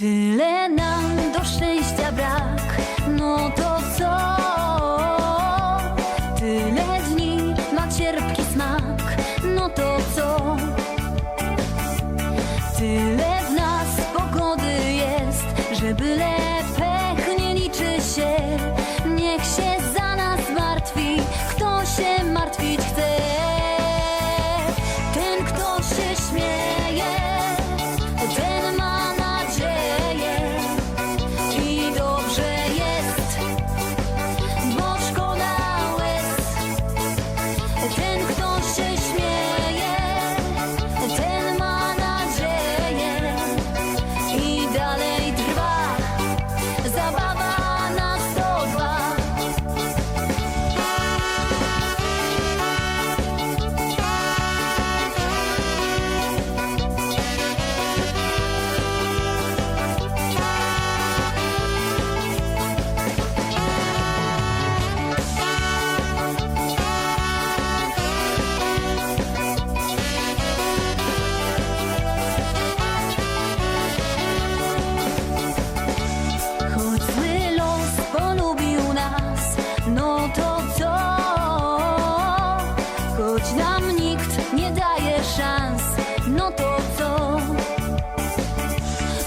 Tyle nam do szczęścia brak, no to co? Tyle dni ma cierpki smak, no to co? Tyle w nas pogody jest, że byle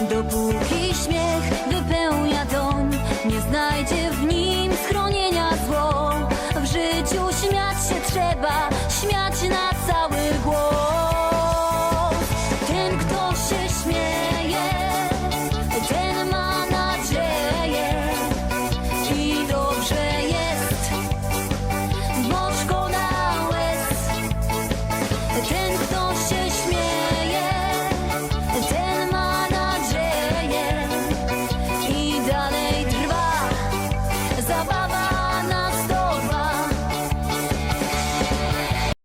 Dopóki śmiech wypełnia doń Nie znajdzie w nim schronienia zło. W życiu śmiać się trzeba Śmiać na cały głos.